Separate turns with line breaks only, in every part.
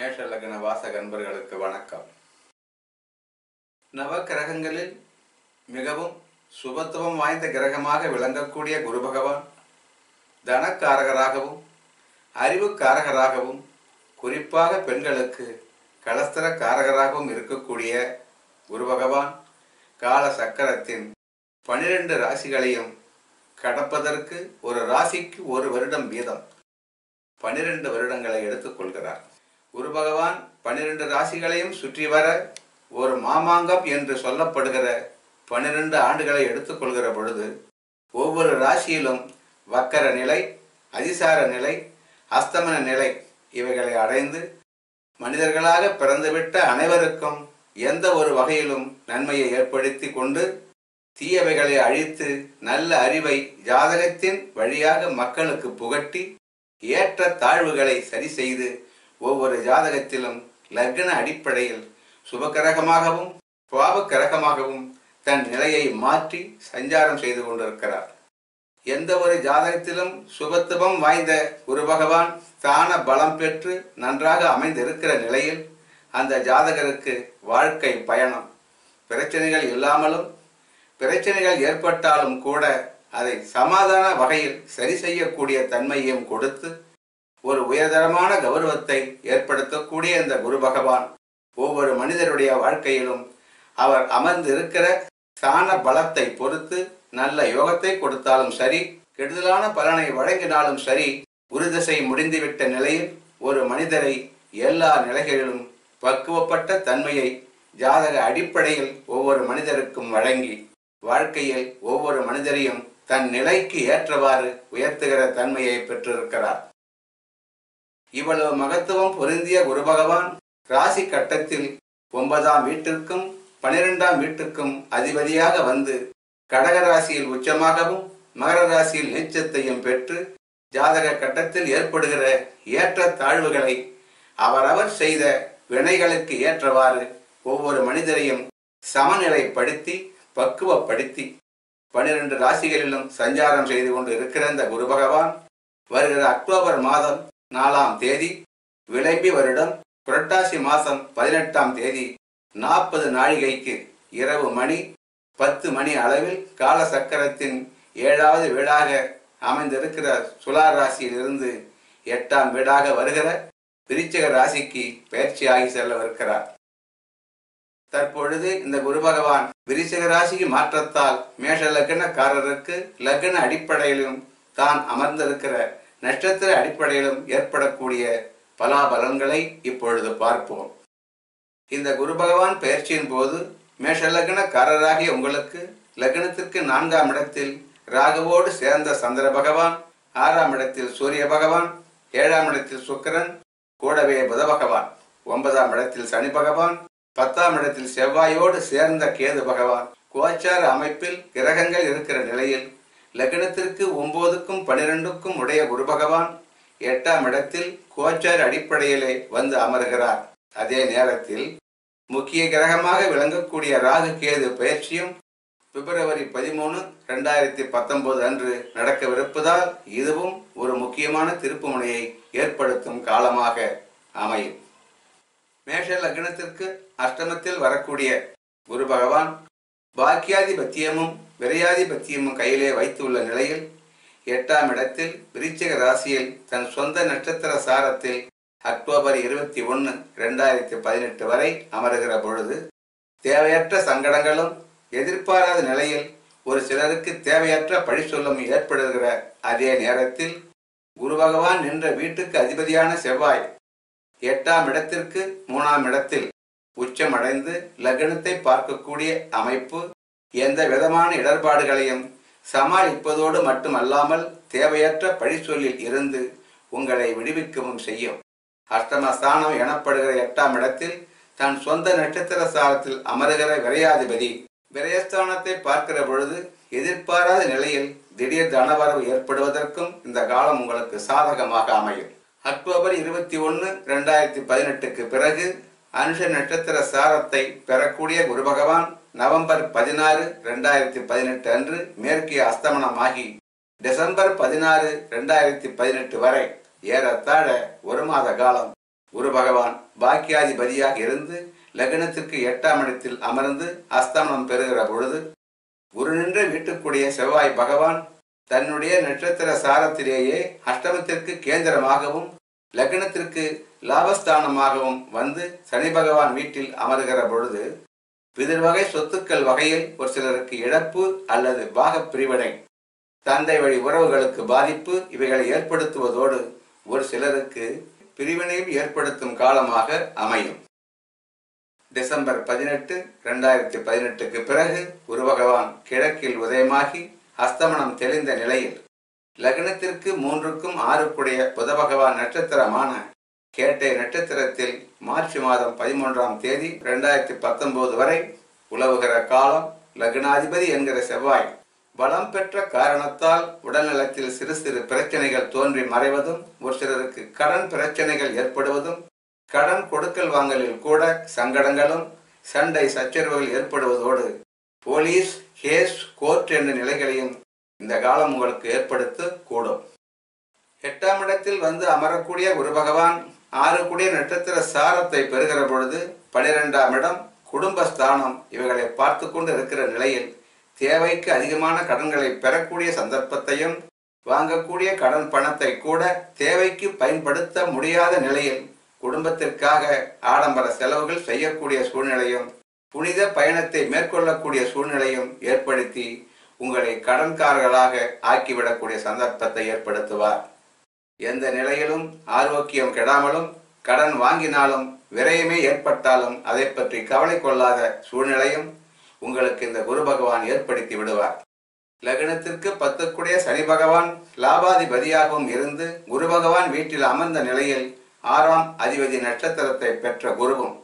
மேஷ லக்ன வாசக அன்பர்களுக்கு வணக்கம். நவ கிரகங்களில் மிகவும் சுபத்துவம் வாய்ந்த கிரகமாக விளங்கக்கூடிய குரு பகவான் தனக்காரகராகவும் அறிவுக்காரகராகவும் குறிப்பாக பெண்களுக்கு கலஸ்தர காரகராகவும் இருக்கக்கூடிய குரு பகவான் கால சக்கரத்தின் பனிரெண்டு ராசிகளையும் கடப்பதற்கு ஒரு ராசிக்கு ஒரு வருடம் வீதம் பனிரெண்டு வருடங்களை எடுத்துக்கொள்கிறார். குரு பகவான் பனிரெண்டு ராசிகளையும் சுற்றி வர ஒரு மாமாங்கம் என்று சொல்லப்படுகிற பனிரெண்டு ஆண்டுகளை எடுத்துக்கொள்கிற பொழுது ஒவ்வொரு ராசியிலும் வக்கர நிலை அதிசார நிலை அஸ்தமன நிலை இவைகளை அடைந்து மனிதர்களாக பிறந்துவிட்ட அனைவருக்கும் எந்த ஒரு வகையிலும் நன்மையை ஏற்படுத்தி கொண்டு தீயவைகளை அழித்து நல்ல அறிவை ஜாதகத்தின் வழியாக மக்களுக்கு புகட்டி ஏற்ற தாழ்வுகளை சரி செய்து ஒவ்வொரு ஜாதகத்திலும் லக்ன அடிப்படையில் சுபகரகமாகவும் பாவக்கிரகமாகவும் தன் நிலையை மாற்றி சஞ்சாரம் செய்து கொண்டிருக்கிறார். எந்த ஒரு ஜாதகத்திலும் சுபத்துவம் வாய்ந்த குரு பகவான் தான பலம் பெற்று நன்றாக அமைந்திருக்கிற நிலையில் அந்த ஜாதகருக்கு வாழ்க்கை பயணம். பிரச்சனைகள் இல்லாமலும் பிரச்சனைகள் ஏற்பட்டாலும் கூட அதை சமாதான வகையில் சரி செய்யக்கூடிய தன்மையையும் கொடுத்து ஒரு உயர்தரமான கௌரவத்தை ஏற்படுத்தக்கூடிய இந்த குரு பகவான் ஒவ்வொரு மனிதருடைய வாழ்க்கையிலும் அவர் அமர்ந்து இருக்கிற ஸ்தான பலத்தை பொறுத்து நல்ல யோகத்தை கொடுத்தாலும் சரி கெடுதலான பலனை வழங்கினாலும் சரி குருதசை முடிந்துவிட்ட நிலையில் ஒரு மனிதரை எல்லா நிலைகளிலும் பக்குவப்பட்ட தன்மையை ஜாதக அடிப்படையில் ஒவ்வொரு மனிதருக்கும் வழங்கி வாழ்க்கையில் ஒவ்வொரு மனிதரையும் தன் நிலைக்கு ஏற்றவாறு உயர்த்துகிற தன்மையை பெற்றிருக்கிறார். இவ்வளவு மகத்துவம் பொருந்திய குரு பகவான் ராசி கட்டத்தில் ஒன்பதாம் வீட்டிற்கும் பனிரெண்டாம் வீட்டுக்கும் அதிபதியாக வந்து கடக ராசியில் உச்சமாகவும் மகர ராசியில் நீச்சத்தையும் பெற்று ஜாதக கட்டத்தில் ஏற்படுகிற ஏற்ற தாழ்வுகளை அவரவர் செய்த வினைகளுக்கு ஏற்றவாறு ஒவ்வொரு மனிதரையும் சமநிலைப்படுத்தி பக்குவப்படுத்தி பனிரெண்டு ராசிகளிலும் சஞ்சாரம் செய்து கொண்டு இருக்கிற இந்த குரு பகவான் வருகிற அக்டோபர் மாதம் நாலாம் தேதி விளம்பி வருடம் புரட்டாசி மாதம் பதினெட்டாம் தேதி நாற்பது நாழிகைக்கு இரவு மணி பத்து மணி அளவில் கால சக்கரத்தின் ஏழாவது வீடாக அமைந்திருக்கிற சுலார் ராசியிலிருந்து எட்டாம் வீடாக வருகிற விருச்சிக ராசிக்கு பயிற்சியாகி செல்லவிருக்கிறார். தற்பொழுது இந்த குரு பகவான் விருச்சிக ராசிக்கு மாற்றத்தால் மேஷ லக்னக்காரருக்கு லக்ன அடிப்படையிலும் தான் அமர்ந்திருக்கிற நட்சத்திர அடிப்படையிலும் ஏற்படக்கூடிய பலாபலன்களை இப்பொழுது பார்ப்போம். இந்த குரு பகவான் பயிற்சியின் போது மேஷ லக்னக்காரராகிய உங்களுக்கு லக்னத்திற்கு நான்காம் இடத்தில் ராகுவோடு சேர்ந்த சந்திர பகவான் ஆறாம் இடத்தில் சூரிய பகவான் ஏழாம் இடத்தில் சுக்கிரன் கூடவே புத பகவான் ஒன்பதாம் இடத்தில் சனி பகவான் பத்தாம் இடத்தில் செவ்வாயோடு சேர்ந்த கேது பகவான். கோச்சார அமைப்பில் கிரகங்கள் இருக்கிற நிலையில் லக்னத்திற்கு ஒன்பதுக்கும் பனிரெண்டுக்கும் உடைய குரு பகவான் எட்டாம் இடத்தில் கோச்சார் அடிப்படையிலே வந்து அமர்கிறார். அதே நேரத்தில் முக்கிய கிரகமாக விளங்கக்கூடிய ராகு கேது பயிற்சியும் பிப்ரவரி பதிமூணு ரெண்டாயிரத்தி பத்தொன்பது அன்று நடக்கவிருப்பதால் இதுவும் ஒரு முக்கியமான திருப்புமுனையை ஏற்படுத்தும் காலமாக அமையும். மேஷ லக்னத்திற்கு அஷ்டமத்தில் வரக்கூடிய குரு பகவான் பாக்கியாதிபத்தியமும் விரையாதிபத்தியமும் கையிலே வைத்துள்ள நிலையில் எட்டாம் இடத்தில் விருச்சிக ராசியில் தன் சொந்த நட்சத்திர சாரத்தில் அக்டோபர் இருபத்தி ஒன்று இரண்டாயிரத்தி பதினெட்டு வரை அமருகிற பொழுது தேவையற்ற சங்கடங்களும் எதிர்பாராத நிலையில் ஒரு சிலருக்கு தேவையற்ற பழி சொல்லும் ஏற்படுகிற அதே நேரத்தில் குரு பகவான் நின்ற வீட்டுக்கு அதிபதியான செவ்வாய் எட்டாம் இடத்திற்கு மூணாம் இடத்தில் உச்சமடைந்து லக்னத்தை பார்க்கக்கூடிய அமைப்பு எந்த விதமான இடர்பாடுகளையும் சமாளிப்பதோடு மட்டுமல்லாமல் தேவையற்ற பழி சொல்லில் இருந்து உங்களை விடுவிக்கவும் செய்யும். அஷ்டமஸ்தானம் எனப்படுகிற எட்டாம் இடத்தில் தன் சொந்த நட்சத்திர சாரத்தில் அமருகிற விரையாதிபதி விரயஸ்தானத்தை பார்க்கிற பொழுது எதிர்பாராத நிலையில் திடீர் தனவரவு ஏற்படுவதற்கும் இந்த காலம் உங்களுக்கு சாதகமாக அமையும். அக்டோபர் இருபத்தி ஒன்று ரெண்டாயிரத்தி பதினெட்டுக்கு பிறகு அனுஷ நட்சத்திர சாரத்தை பெறக்கூடிய குரு பகவான் நவம்பர் பதினாறு ரெண்டாயிரத்தி பதினெட்டு அன்று மேற்கு அஸ்தமனமாகி டிசம்பர் பதினாறு ரெண்டாயிரத்தி பதினெட்டு வரை ஏறத்தாழ ஒரு மாத காலம். குரு பகவான் பாக்கியாதிபதியாக இருந்து லக்னத்திற்கு எட்டாம் இடத்தில் அமர்ந்து அஸ்தமனம் பெறுகிற பொழுது குரு நின்று வீட்டுக்குடிய செவ்வாய் பகவான் தன்னுடைய நட்சத்திர சாரத்திலேயே அஷ்டமத்திற்கு கேந்திரமாகவும் லக்னத்திற்கு லாபஸ்தானமாகவும் வந்து சனி பகவான் வீட்டில் அமர்கிற பொழுது பிதிர்வகை சொத்துக்கள் வகையில் ஒரு சிலருக்கு இழப்பு அல்லது பாகப் பிரிவினை தந்தை வழி உறவுகளுக்கு பாதிப்பு இவைகளை ஏற்படுத்துவதோடு ஒரு சிலருக்கு பிரிவினையும் ஏற்படுத்தும் காலமாக அமையும். டிசம்பர் பதினெட்டு இரண்டாயிரத்தி பதினெட்டுக்கு பிறகு உருவகவான் கிழக்கில் உதயமாகி அஸ்தமனம் தெளிந்த நிலையில் லக்னத்திற்கு மூன்றுக்கும் ஆறுக்குடைய புத பகவான் நட்சத்திரமான கேட்டை நட்சத்திரத்தில் மார்ச் மாதம் பதிமூன்றாம் தேதி இரண்டாயிரத்தி பத்தொன்பது வரை உலவுகிற காலம் லக்னாதிபதி என்கிற செவ்வாய். பலம் பெற்ற காரணத்தால் உடல்நலத்தில் சிறு சிறு பிரச்சனைகள் தோன்றி மறைவதும் ஒரு சிலருக்கு கடன் பிரச்சனைகள் ஏற்படுவதும் கடன் கொடுக்கல் வாங்கலில் கூட சங்கடங்களும் சண்டை சச்சரவுகள் ஏற்படுவதோடு போலீஸ் கேஸ் கோர்ட் என்ற நிலைகளையும் இந்த காலம் உங்களுக்கு ஏற்படுத்த கூடும் எட்டாம் இடத்தில் வந்து அமரக்கூடிய குரு பகவான் ஆறு கூடிய நட்சத்திர சாரத்தை பெறுகிற பொழுது பனிரெண்டாம் இடம் குடும்பஸ்தானம். இவைகளை பார்த்து கொண்டு இருக்கிற நிலையில் தேவைக்கு அதிகமான கடன்களை பெறக்கூடிய சந்தர்ப்பத்தையும் வாங்கக்கூடிய கடன் பணத்தை கூட தேவைக்கு பயன்படுத்த முடியாத நிலையில் குடும்பத்திற்காக ஆடம்பர செலவுகள் செய்யக்கூடிய சூழ்நிலையும் புனித பயணத்தை மேற்கொள்ளக்கூடிய சூழ்நிலையும் ஏற்படுத்தி உங்களை கடன்காரர்களாக ஆக்கிவிடக்கூடிய சந்தர்ப்பத்தை ஏற்படுத்துவார். எந்த நிலையிலும் ஆரோக்கியம் கெடாமலும் கடன் வாங்கினாலும் விரயமே ஏற்பட்டாலும் அதை பற்றி கவலை கொள்ளாத சூழ்நிலையும் உங்களுக்கு இந்த குரு பகவான் ஏற்படுத்தி விடுவார். லக்னத்திற்கு பத்துக்குடைய சனி பகவான் லாபாதிபதியாகவும் இருந்து குரு பகவான் வீட்டில் அமர்ந்த நிலையில் ஆறாம் அதிபதி நட்சத்திரத்தை பெற்ற குருவும்.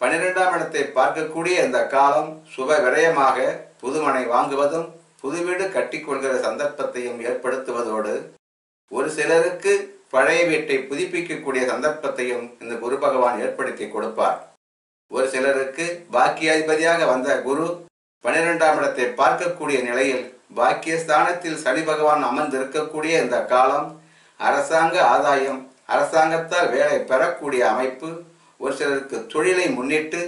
பனிரெண்டாம் இடத்தை பார்க்கக்கூடிய இந்த காலம் சுப விரயமாக புதுமனை வாங்குவதும் புது வீடு கட்டிக்கொள்கிற சந்தர்ப்பத்தையும் ஏற்படுத்துவதோடு ஒரு சிலருக்கு பழைய வீட்டை புதுப்பிக்கக்கூடிய சந்தர்ப்பத்தையும் இந்த குரு பகவான் ஏற்படுத்தி கொடுப்பார். ஒரு சிலருக்கு பாக்கியாதிபதியாக வந்த குரு பனிரெண்டாம் இடத்தை பார்க்கக்கூடிய நிலையில் பாக்கியஸ்தானத்தில் சனி பகவான் அமர்ந்திருக்கக்கூடிய இந்த காலம் அரசாங்க ஆதாயம் அரசாங்கத்தால் வேலை பெறக்கூடிய அமைப்பு ஒரு சிலருக்கு தொழிலை முன்னிட்டு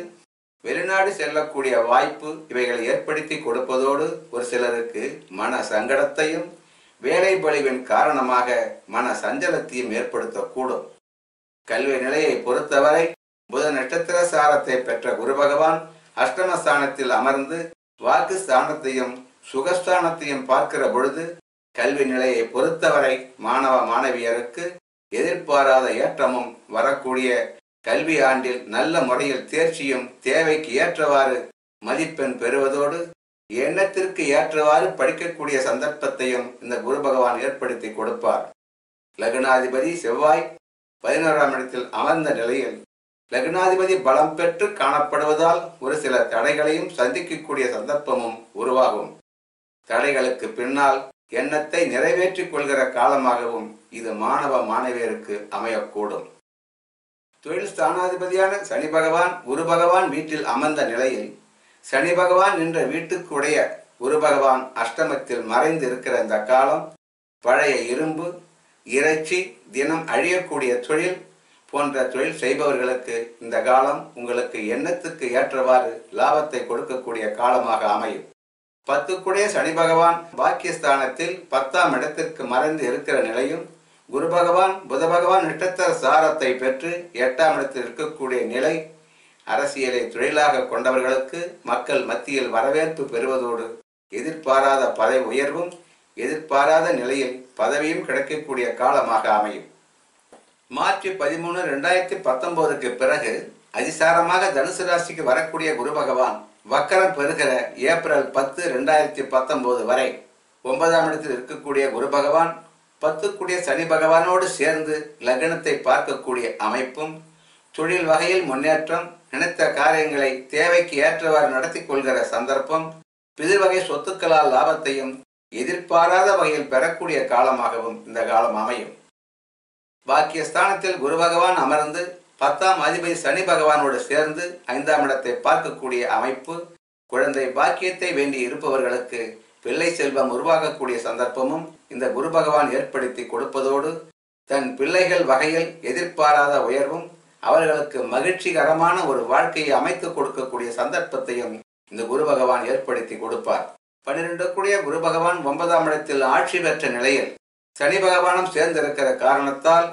வெளிநாடு செல்லக்கூடிய வாய்ப்பு இவைகளை ஏற்படுத்தி கொடுப்பதோடு ஒரு சிலருக்கு மன சங்கடத்தையும் வேலை பழிவின் காரணமாக மன சஞ்சலத்தையும் ஏற்படுத்தக்கூடும். கல்வி நிலையை பொறுத்தவரை புத நட்சத்திர சாரத்தை பெற்ற குரு பகவான் அஷ்டமஸ்தானத்தில் அமர்ந்து வாக்கு ஸ்தானத்தையும் சுகஸ்தானத்தையும் பார்க்கிற பொழுது கல்வி நிலையை பொறுத்தவரை மாணவ மாணவியருக்கு எதிர்பாராத ஏற்றமும் வரக்கூடிய கல்வி ஆண்டில் நல்ல முறையில் தேர்ச்சியும் தேவைக்கு ஏற்றவாறு மதிப்பெண் பெறுவதோடு எண்ணத்திற்கு ஏற்றவாறு படிக்கக்கூடிய சந்தர்ப்பத்தையும் இந்த குரு பகவான் ஏற்படுத்தி கொடுப்பார். லக்னாதிபதி செவ்வாய் பதினோராம் இடத்தில் அமர்ந்த நிலையில் லக்னாதிபதி பலம் பெற்று காணப்படுவதால் ஒரு சில தடைகளையும் சந்திக்கக்கூடிய சந்தர்ப்பமும் உருவாகும். தடைகளுக்கு பின்னால் எண்ணத்தை நிறைவேற்றிக் கொள்கிற காலமாகவும் இது மாணவ மாணவியருக்கு அமையக்கூடும். தொழில் ஸ்தானாதிபதியான சனி பகவான் குரு பகவான் வீட்டில் அமர்ந்த நிலையில் சனி பகவான் என்ற வீட்டுக்குடைய குரு பகவான் அஷ்டமத்தில் மறைந்து இருக்கிற இந்த காலம் பழைய இரும்பு இறைச்சி தினம் அழியக்கூடிய தொழில் போன்ற தொழில் செய்பவர்களுக்கு இந்த காலம் உங்களுக்கு எண்ணத்துக்கு ஏற்றவாறு லாபத்தை கொடுக்கக்கூடிய காலமாக அமையும். பத்துக்குடைய சனி பகவான் பாக்கியஸ்தானத்தில் பத்தாம் இடத்திற்கு மறைந்து இருக்கிற நிலையும் குரு பகவான் புத பகவான் நட்சத்திர சாரத்தை பெற்று எட்டாம் இடத்தில் இருக்கக்கூடிய நிலை அரசியலை தொழிலாக கொண்டவர்களுக்கு மக்கள் மத்தியில் வரவேற்பு பெறுவதோடு எதிர்பாராத பதவி உயர்வும் எதிர்பாராத நிலையில் பதவியும் கிடைக்கக்கூடிய காலமாக அமையும். மார்ச் பதிமூணு ரெண்டாயிரத்தி பத்தொன்பதுக்கு பிறகு அதிசாரமாக தனுசு ராசிக்கு வரக்கூடிய குரு பகவான் வக்கரம் பெறுகிற ஏப்ரல் பத்து ரெண்டாயிரத்தி பத்தொன்பது வரை ஒன்பதாம் இடத்தில் இருக்கக்கூடிய குரு பகவான் பத்துக்குடிய சனி பகவானோடு சேர்ந்து லக்னத்தை பார்க்கக்கூடிய அமைப்பும் தொழில் வகையில் முன்னேற்றம் நினைத்த காரியங்களை தேவைக்கு ஏற்றவாறு நடத்தி கொள்கிற சந்தர்ப்பம் பிதிர்வகை சொத்துக்களால் லாபத்தையும் எதிர்பாராத வகையில் பெறக்கூடிய காலமாகவும் இந்த காலம் அமையும். பாக்கியஸ்தானத்தில் குரு பகவான் அமர்ந்து பத்தாம் அதிபதி சனி பகவானோடு சேர்ந்து ஐந்தாம் இடத்தை பார்க்கக்கூடிய அமைப்பு குழந்தை பாக்கியத்தை வேண்டி இருப்பவர்களுக்கு பிள்ளை செல்வம் உருவாகக்கூடிய சந்தர்ப்பமும் இந்த குரு பகவான் ஏற்படுத்தி கொடுப்பதோடு தன் பிள்ளைகள் வகையில் எதிர்பாராத உயர்வும் அவர்களுக்கு மகிழ்ச்சிகரமான ஒரு வாழ்க்கையை அமைத்து கொடுக்கக்கூடிய சந்தர்ப்பத்தையும் இந்த குரு பகவான் ஏற்படுத்தி கொடுப்பார். பன்னிரெண்டு கூடிய குரு பகவான் ஒன்பதாம் இடத்தில் ஆட்சி பெற்ற நிலையில் சனி பகவானும் சேர்ந்திருக்கிற காரணத்தால்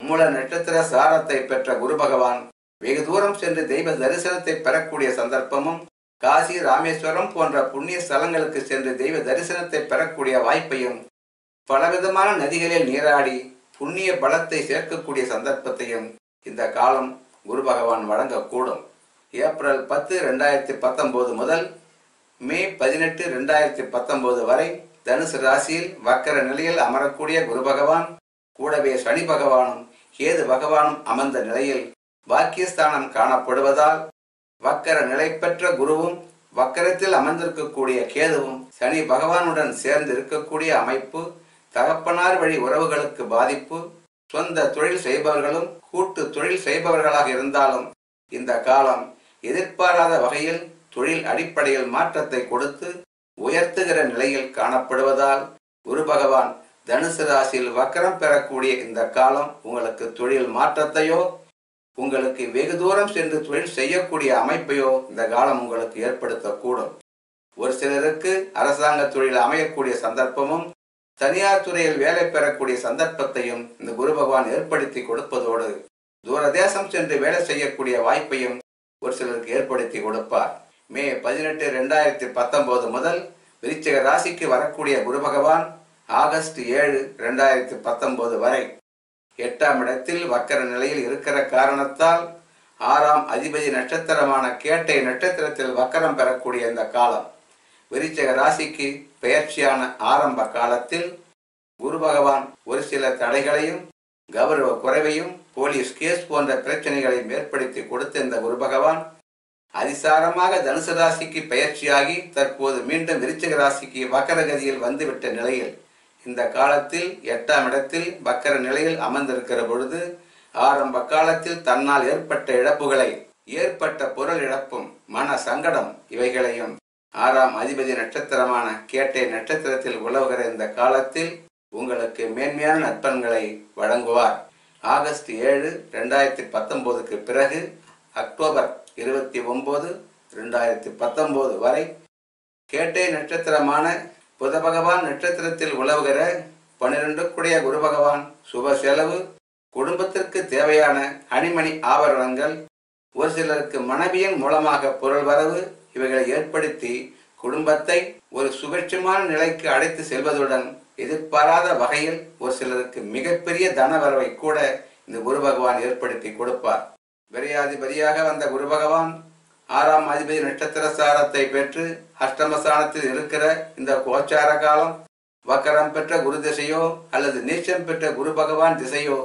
மூல நட்சத்திர சாரத்தை பெற்ற குரு பகவான் வெகு தூரம் சென்று தெய்வ தரிசனத்தை பெறக்கூடிய சந்தர்ப்பமும் காசி ராமேஸ்வரம் போன்ற புண்ணிய ஸ்தலங்களுக்கு சென்று தெய்வ தரிசனத்தை பெறக்கூடிய வாய்ப்பையும் பலவிதமான நதிகளில் நீராடி புண்ணிய பலத்தை சேர்க்கக்கூடிய சந்தர்ப்பத்தையும் இந்த காலம் குரு பகவான் வழங்கக்கூடும். ஏப்ரல் பத்து ரெண்டாயிரத்தி பத்தொன்பது முதல் மே பதினெட்டு ரெண்டாயிரத்தி பத்தொன்பது வரை தனுசு ராசியில் வக்கர நிலையில் அமரக்கூடிய குரு பகவான் கூடவே சனி பகவானும் கேது பகவானும் அமர்ந்த நிலையில் பாக்கியஸ்தானம் காணப்படுவதால் வக்கர நிலை பெற்ற குருவும் வக்கரத்தில் அமர்ந்திருக்கக்கூடிய கேதுவும் சனி பகவானுடன் சேர்ந்து இருக்கக்கூடிய அமைப்பு தகப்பனார் வழி உறவுகளுக்கு பாதிப்பு சொந்த தொழில் செய்பவர்களும் கூட்டு தொழில் செய்பவர்களாக இருந்தாலும் இந்த காலம் எதிர்பாராத வகையில் தொழில் அடிப்படையில் மாற்றத்தை கொடுத்து உயர்த்துகிற நிலையில் காணப்படுவதால் குரு பகவான் தனுசு ராசியில் வக்கரம் பெறக்கூடிய இந்த காலம் உங்களுக்கு தொழில் மாற்றத்தையோ உங்களுக்கு வெகு தூரம் சென்று தொழில் செய்யக்கூடிய அமைப்பையோ இந்த காலம் உங்களுக்கு ஏற்படுத்தக்கூடும். ஒரு சிலருக்கு அரசாங்க தொழில் அமையக்கூடிய சந்தர்ப்பமும் தனியார் துறையில் வேலை பெறக்கூடிய சந்தர்ப்பத்தையும் இந்த குரு பகவான் ஏற்படுத்தி கொடுப்பதோடு தூரதேசம் சென்று வேலை செய்யக்கூடிய வாய்ப்பையும் ஒரு சிலருக்கு ஏற்படுத்தி கொடுப்பார். மே பதினெட்டு ரெண்டாயிரத்தி பத்தொன்பது முதல் விருச்சிக ராசிக்கு வரக்கூடிய குரு பகவான் ஆகஸ்ட் ஏழு ரெண்டாயிரத்தி பத்தொன்பது வரை எட்டாம் இடத்தில் வக்கர நிலையில் இருக்கிற காரணத்தால் ஆறாம் அதிபதி நட்சத்திரமான கேட்டை நட்சத்திரத்தில் வக்கரம் பெறக்கூடிய இந்த காலம் விருச்சிக ராசிக்கு பெயர்ச்சியான ஆரம்ப காலத்தில் குரு பகவான் ஒரு சில தடைகளையும் கௌரவ குறைவையும் போலீஸ் கேஸ் போன்ற பிரச்சனைகளையும் ஏற்படுத்தி கொடுத்திருந்த குரு பகவான் அதிசாரமாக தனுசு ராசிக்கு பயிற்சியாகி தற்போது மீண்டும் விருச்சிக ராசிக்கு வக்கரகதியில் வந்துவிட்ட நிலையில் இந்த காலத்தில் எட்டாம் இடத்தில் வக்கர நிலையில் அமர்ந்திருக்கிற பொழுது ஆரம்ப காலத்தில் தன்னால் ஏற்பட்ட இழப்புகளை ஏற்பட்ட பொருள் இழப்பும் மன சங்கடம் இவைகளையும் ஆறாம் அதிபதி நட்சத்திரமான கேட்டை நட்சத்திரத்தில் உலவுகிற இந்த காலத்தில் உங்களுக்கு மேன்மையான நற்பன்களை வழங்குவார். ஆகஸ்ட் ஏழு ரெண்டாயிரத்தி பத்தொன்பதுக்கு பிறகு அக்டோபர் இருபத்தி ஒன்பது ரெண்டாயிரத்தி பத்தொன்பது வரை கேட்டை நட்சத்திரமான புத பகவான் நட்சத்திரத்தில் உலவுகிற பன்னிரண்டு குடைய குரு பகவான் சுப செலவு குடும்பத்திற்கு தேவையான அணிமணி ஆபரணங்கள் ஒரு சிலருக்கு மனைவியின் மூலமாக பொருள் வரவு இவைகளை ஏற்படுத்தி குடும்பத்தை ஒரு சுபட்சமான நிலைக்கு அழைத்து செல்வதுடன் எதிர்பாராத வகையில் ஒரு சிலருக்கு மிகப்பெரிய தனவரவை கூட இந்த குரு பகவான் ஏற்படுத்தி கொடுப்பார். விரையாதிபதியாக வந்த குரு பகவான் ஆறாம் அதிபதி நட்சத்திர சாரத்தை பெற்று அஷ்டமசானத்தில் இருக்கிற இந்த கோச்சார காலம் வக்கரம் பெற்ற குரு திசையோ அல்லது நீச்சம் பெற்ற குரு பகவான் திசையோ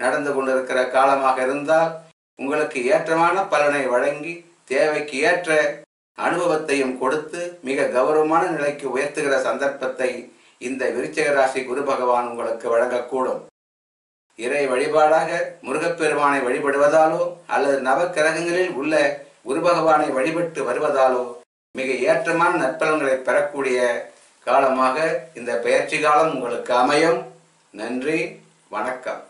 நடந்து கொண்டிருக்கிற காலமாக இருந்தால் உங்களுக்கு ஏற்றமான பலனை வழங்கி தேவைக்கு ஏற்ற அனுபவத்தையும் கொடுத்து மிக கௌரவமான நிலைக்கு உயர்த்துகிற சந்தர்ப்பத்தை இந்த விருச்சிக ராசி குரு பகவான் உங்களுக்கு வழங்கக்கூடும். இறை வழிபாடாக முருகப்பெருமானை வழிபடுவதாலோ அல்லது நவக்கிரகங்களில் உள்ள குரு பகவானை வழிபட்டு வருவதாலோ மிக ஏற்றமான நற்பலன்களை பெறக்கூடிய காலமாக இந்த பயிற்சி காலம் உங்களுக்கு அமையும். நன்றி வணக்கம்.